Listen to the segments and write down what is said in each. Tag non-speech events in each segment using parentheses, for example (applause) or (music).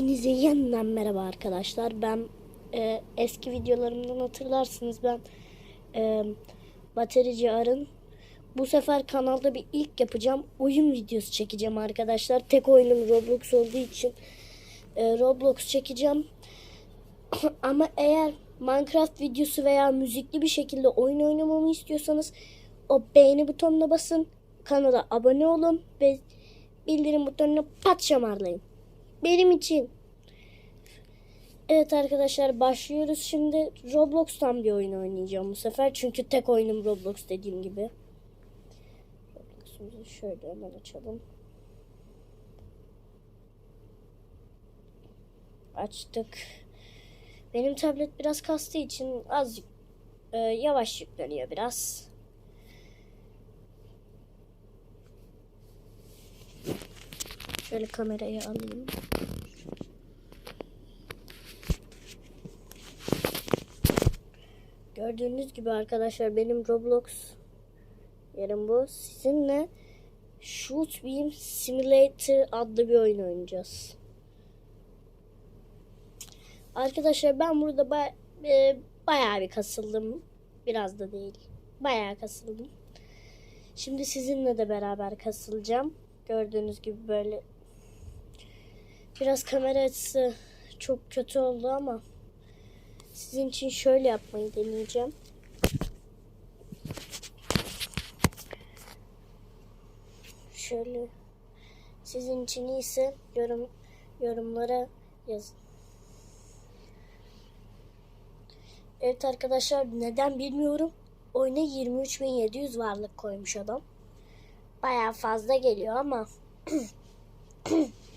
Hepinize yeniden merhaba arkadaşlar. Ben e, eski videolarımdan hatırlarsınız ben e, Bataryacı Arın. Bu sefer kanalda bir ilk yapacağım. Oyun videosu çekeceğim arkadaşlar. Tek oyunum Roblox olduğu için e, Roblox çekeceğim. (coughs) Ama eğer Minecraft videosu veya müzikli bir şekilde oyun oynamamı istiyorsanız o beğeni butonuna basın. Kanala abone olun ve bildirim butonuna pat şamarlayın benim için. Evet arkadaşlar başlıyoruz şimdi. Roblox'tan bir oyun oynayacağım bu sefer. Çünkü tek oyunum Roblox dediğim gibi. Roblox'umuzu şöyle hemen açalım. Açtık. Benim tablet biraz kastığı için azıcık e, yavaş yükleniyor biraz. Şöyle kamerayı alayım. Gördüğünüz gibi arkadaşlar benim Roblox yerim bu. Sizinle Shoot Beam Simulator adlı bir oyun oynayacağız. Arkadaşlar ben burada baya, e, bayağı bir kasıldım. Biraz da değil. Bayağı kasıldım. Şimdi sizinle de beraber kasılacağım. Gördüğünüz gibi böyle biraz kamera açısı çok kötü oldu ama sizin için şöyle yapmayı deneyeceğim. Şöyle sizin için iyiyse yorum yorumlara yazın. Evet arkadaşlar neden bilmiyorum. Oyuna 23.700 varlık koymuş adam. Baya fazla geliyor ama (clears throat)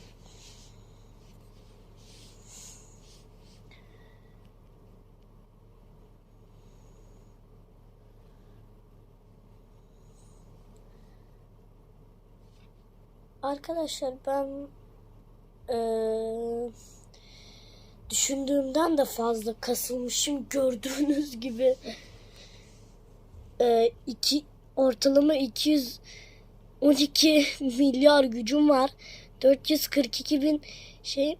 Arkadaşlar ben eee, düşündüğümden de fazla kasılmışım (laughs) gördüğünüz gibi. Eee, iki ortalama 212 (laughs) milyar gücüm var. 442 bin şey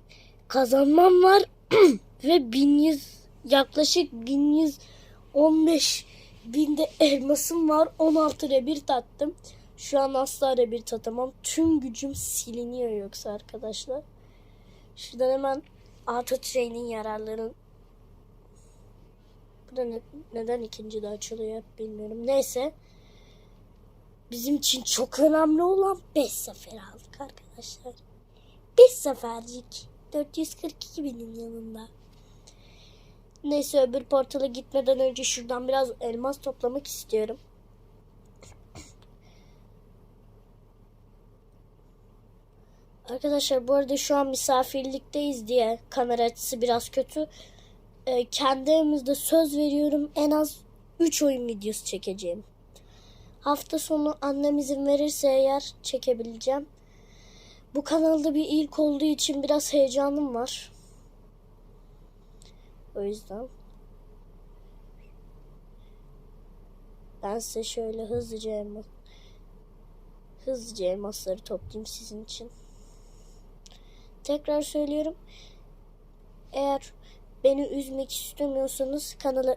kazanmam var. (clears throat) Ve 1100 yaklaşık 1115 binde elmasım var. 16 rebir tattım şu an asla rebir tatamam. Tüm gücüm siliniyor yoksa arkadaşlar. Şuradan hemen auto train'in yararları. Bu da ne- neden ikinci de açılıyor bilmiyorum. Neyse. Bizim için çok önemli olan 5 sefer aldık arkadaşlar. 5 sefercik. 442 binin yanında. Neyse öbür portala gitmeden önce şuradan biraz elmas toplamak istiyorum. Arkadaşlar bu arada şu an misafirlikteyiz diye kamera açısı biraz kötü. Ee, kendi evimizde söz veriyorum en az 3 oyun videosu çekeceğim. Hafta sonu annem izin verirse eğer çekebileceğim. Bu kanalda bir ilk olduğu için biraz heyecanım var. O yüzden. Ben size şöyle hızlıca hızlıca elmasları toplayayım sizin için. Tekrar söylüyorum. Eğer beni üzmek istemiyorsanız kanala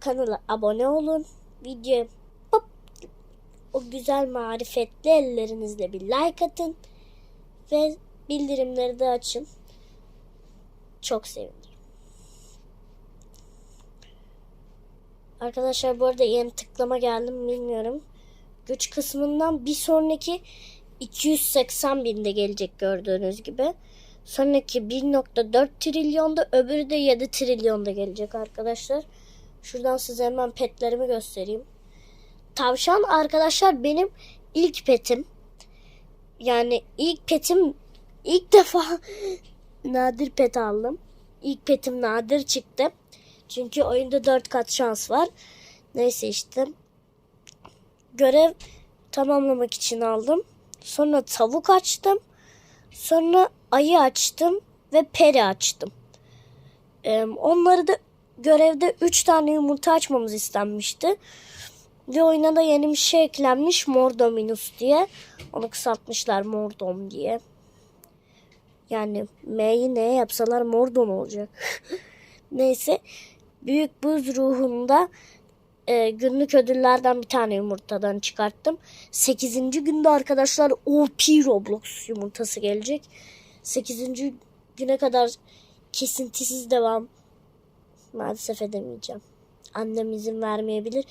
kanala abone olun. Video hop, o güzel marifetli ellerinizle bir like atın ve bildirimleri de açın. Çok sevinirim. Arkadaşlar bu arada yeni tıklama geldim bilmiyorum. Güç kısmından bir sonraki 280 binde gelecek gördüğünüz gibi. Sonraki 1.4 trilyonda öbürü de 7 trilyonda gelecek arkadaşlar. Şuradan size hemen petlerimi göstereyim. Tavşan arkadaşlar benim ilk petim. Yani ilk petim ilk (laughs) defa nadir pet aldım. İlk petim nadir çıktı. Çünkü oyunda 4 kat şans var. Neyse işte. Görev tamamlamak için aldım. Sonra tavuk açtım. Sonra ayı açtım ve peri açtım. Ee, onları da görevde 3 tane yumurta açmamız istenmişti. Ve oyuna da yeni bir şey eklenmiş Mordominus diye. Onu kısaltmışlar Mordom diye. Yani M'yi ne yapsalar Mordor olacak. (laughs) Neyse. Büyük buz ruhunda e, günlük ödüllerden bir tane yumurtadan çıkarttım. 8. günde arkadaşlar OP Roblox yumurtası gelecek. 8. güne kadar kesintisiz devam. Maalesef edemeyeceğim. Annem izin vermeyebilir.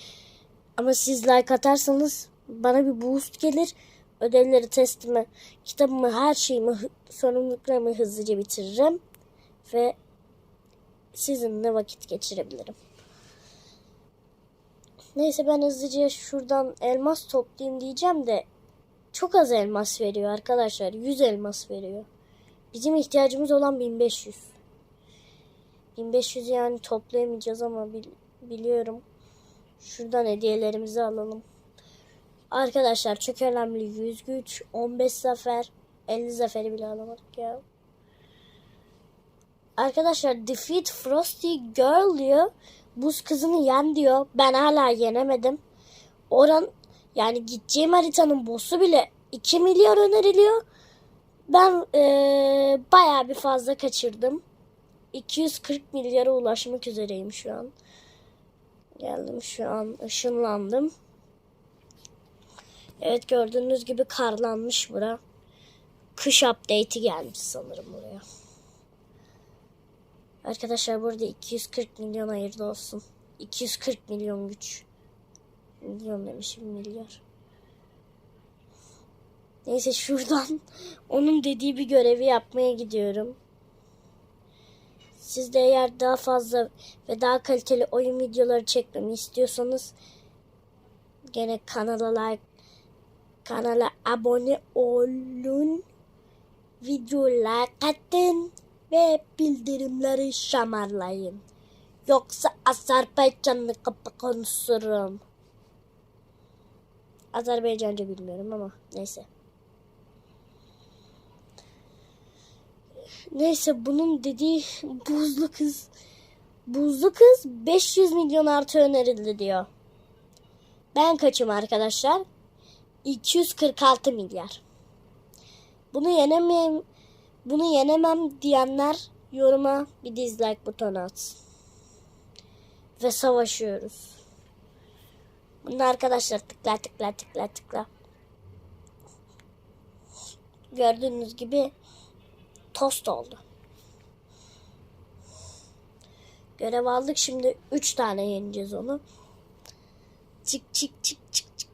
Ama siz like atarsanız bana bir boost gelir. Ödevleri, testimi, kitabımı, her şeyimi, sorumluluklarımı hızlıca bitiririm. Ve sizinle vakit geçirebilirim. Neyse ben hızlıca şuradan elmas toplayayım diyeceğim de çok az elmas veriyor arkadaşlar. 100 elmas veriyor. Bizim ihtiyacımız olan 1500. 1500 yani toplayamayacağız ama bil- biliyorum. Şuradan hediyelerimizi alalım. Arkadaşlar çok önemli 100 güç, 15 zafer, 50 zaferi bile alamadık ya. Arkadaşlar Defeat Frosty Girl diyor. Buz kızını yen diyor. Ben hala yenemedim. Oran yani gideceğim haritanın boss'u bile 2 milyar öneriliyor. Ben eee bayağı bir fazla kaçırdım. 240 milyara ulaşmak üzereyim şu an. Geldim şu an ışınlandım. Evet gördüğünüz gibi karlanmış bura. Kış update'i gelmiş sanırım buraya. Arkadaşlar burada 240 milyon hayırlı olsun. 240 milyon güç. Milyon demişim milyar. Neyse şuradan (laughs) onun dediği bir görevi yapmaya gidiyorum. Siz de eğer daha fazla ve daha kaliteli oyun videoları çekmemi istiyorsanız gene kanala like kanala abone olun. Video like atın ve bildirimleri şamarlayın. Yoksa Azerbaycanlı kapı konuşurum. Azerbaycanca bilmiyorum ama neyse. Neyse bunun dediği buzlu kız. Buzlu kız 500 milyon artı önerildi diyor. Ben kaçım arkadaşlar? 246 milyar. Bunu yenemem, bunu yenemem diyenler yoruma bir dislike butonu atsın. Ve savaşıyoruz. Bunu arkadaşlar tıkla tıkla tıkla tıkla. Gördüğünüz gibi tost oldu. Görev aldık şimdi 3 tane yeneceğiz onu. Çık çık çık çık çık.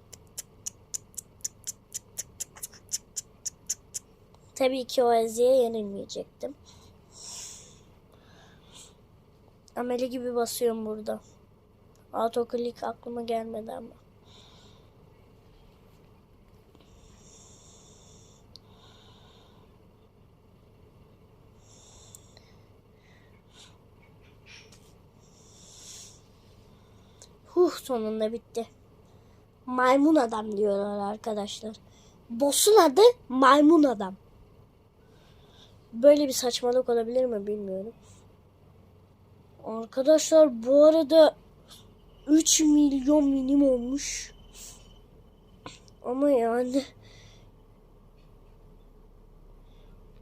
Tabii ki o Ezi'ye yenilmeyecektim. Ameli gibi basıyorum burada. Autoklik aklıma gelmedi ama. Huh sonunda bitti. Maymun adam diyorlar arkadaşlar. Boss'un adı maymun adam. Böyle bir saçmalık olabilir mi bilmiyorum. Arkadaşlar bu arada 3 milyon minim olmuş. Ama yani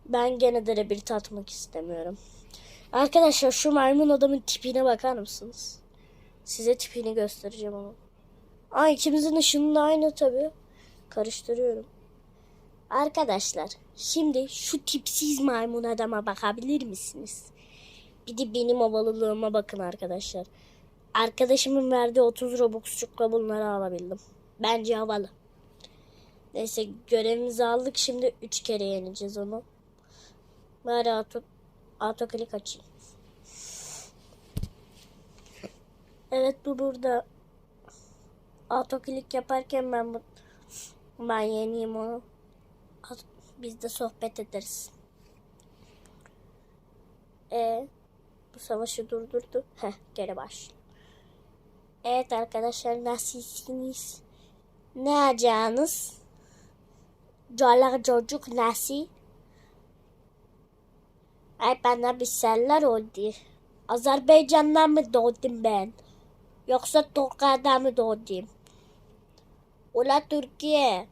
ben gene de bir tatmak istemiyorum. Arkadaşlar şu maymun adamın tipine bakar mısınız? Size tipini göstereceğim ama. Aa ikimizin ışının aynı tabii. Karıştırıyorum. Arkadaşlar şimdi şu tipsiz maymun adama bakabilir misiniz? Bir de benim havalılığıma bakın arkadaşlar. Arkadaşımın verdiği 30 Robux'cukla bunları alabildim. Bence havalı. Neyse görevimizi aldık. Şimdi 3 kere yeneceğiz onu. Bari auto, autoklik açayım. Evet bu burada. Autoklik yaparken ben ben yeneyim onu. Biz de sohbet ederiz. E bu savaşı durdurdu. Heh geri başla. Evet arkadaşlar nasılsınız? Ne yapacağınız? Çoluk çocuk nasıl? Ay bana bir şeyler oldu. Azerbaycan'dan mı doğdum ben? Yoksa Tokat'ta mı doğdum? Ula Türkiye.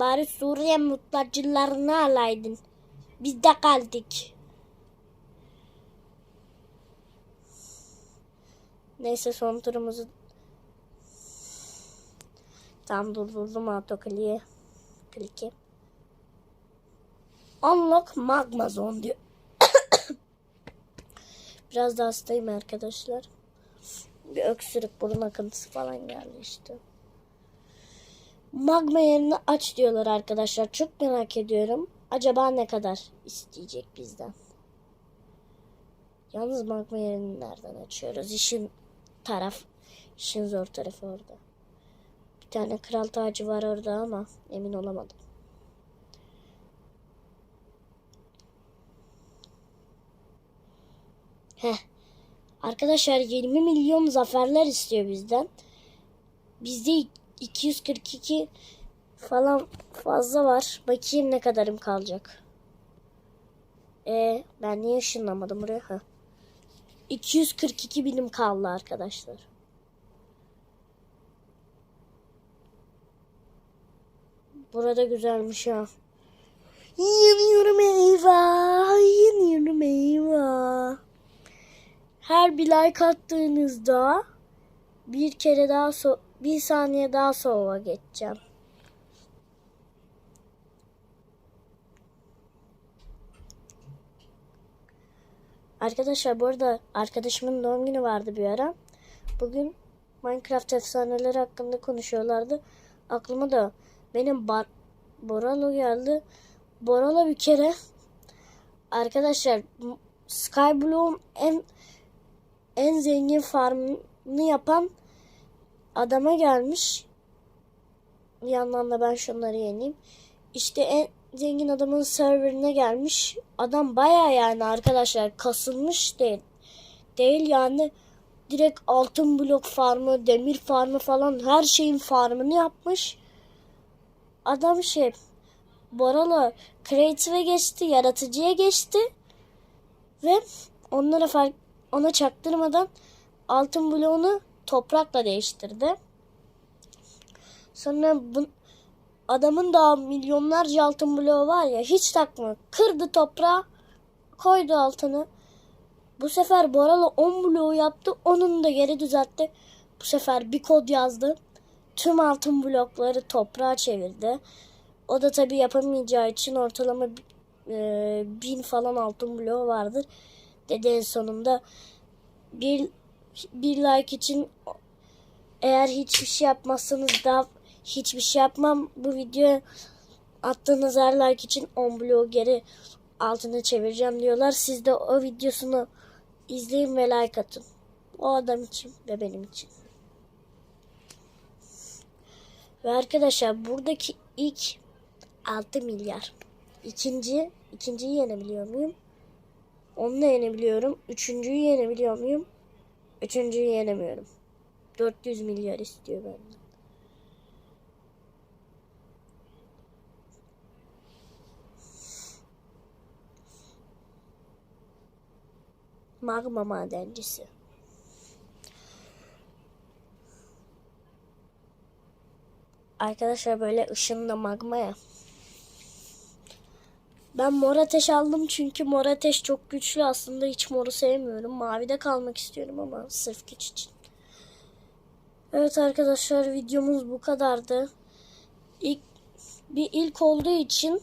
Bari Suriye mutlacılarını alaydın. Biz de kaldık. Neyse son turumuzu tam durdurdum autokliği. Kliki. Unlock magma zone diyor. (coughs) Biraz da hastayım arkadaşlar. Bir öksürük burun akıntısı falan geldi işte. Magma yerini aç diyorlar arkadaşlar. Çok merak ediyorum. Acaba ne kadar isteyecek bizden? Yalnız magma yerini nereden açıyoruz? İşin taraf, işin zor tarafı orada. Bir tane kral tacı var orada ama emin olamadım. Heh. Arkadaşlar 20 milyon zaferler istiyor bizden. Bizde 242 falan fazla var. Bakayım ne kadarım kalacak. E ben niye ışınlamadım buraya? Ha. 242 binim kaldı arkadaşlar. Burada güzelmiş ha. Yanıyorum eyvah. Yanıyorum eyvah. Her bir like attığınızda bir kere daha so bir saniye daha soğuğa geçeceğim. Arkadaşlar bu arada arkadaşımın doğum günü vardı bir ara. Bugün Minecraft efsaneleri hakkında konuşuyorlardı. Aklıma da benim Bar Boralo geldi. Boralo bir kere arkadaşlar Skyblock'un en en zengin farmını yapan adama gelmiş. Bir yandan da ben şunları yeneyim. İşte en zengin adamın serverine gelmiş. Adam baya yani arkadaşlar kasılmış değil. Değil yani direkt altın blok farmı, demir farmı falan her şeyin farmını yapmış. Adam şey Borala Creative'e geçti, yaratıcıya geçti ve onlara fark ona çaktırmadan altın bloğunu toprakla değiştirdi. Sonra bu, adamın da milyonlarca altın bloğu var ya hiç takma. Kırdı toprağı koydu altını. Bu sefer Boralı 10 bloğu yaptı. Onun da geri düzeltti. Bu sefer bir kod yazdı. Tüm altın blokları toprağa çevirdi. O da tabii yapamayacağı için ortalama e, bin falan altın bloğu vardır. Dedi en sonunda bir, bir like için eğer hiçbir şey yapmazsanız daha hiçbir şey yapmam. Bu video attığınız her like için 10 bloğu geri altına çevireceğim diyorlar. Siz de o videosunu izleyin ve like atın. O adam için ve benim için. Ve arkadaşlar buradaki ilk 6 milyar. İkinci, ikinciyi yenebiliyor muyum? Onu da yenebiliyorum. Üçüncüyü yenebiliyor muyum? Üçüncüyü yenemiyorum. 400 milyar istiyor benden. Magma madencisi. Arkadaşlar böyle ışınla magma ya. Ben mor ateş aldım çünkü mor ateş çok güçlü. Aslında hiç moru sevmiyorum. Mavide kalmak istiyorum ama sırf güç için. Evet arkadaşlar videomuz bu kadardı. İlk bir ilk olduğu için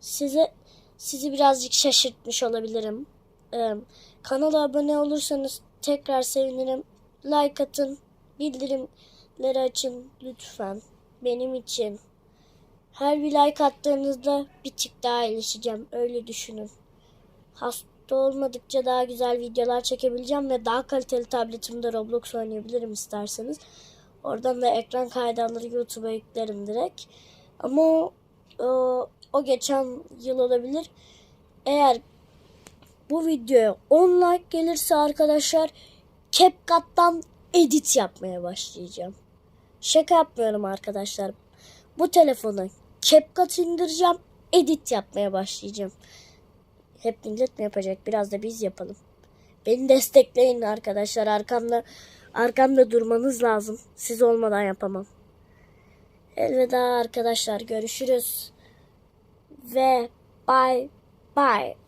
size sizi birazcık şaşırtmış olabilirim. Ee, kanala abone olursanız tekrar sevinirim. Like atın, bildirimleri açın lütfen. Benim için. Her bir like attığınızda bir tık daha iyileşeceğim. Öyle düşünün. Hasta olmadıkça daha güzel videolar çekebileceğim ve daha kaliteli tabletimde Roblox oynayabilirim isterseniz. Oradan da ekran kaydı alır YouTube'a yüklerim direkt. Ama o, o geçen yıl olabilir. Eğer bu videoya 10 like gelirse arkadaşlar CapCut'tan edit yapmaya başlayacağım. Şaka yapmıyorum arkadaşlar. Bu telefonu CapCut indireceğim. Edit yapmaya başlayacağım. Hep millet mi yapacak? Biraz da biz yapalım. Beni destekleyin arkadaşlar. Arkamda arkamda durmanız lazım. Siz olmadan yapamam. Elveda arkadaşlar görüşürüz. Ve bye bye.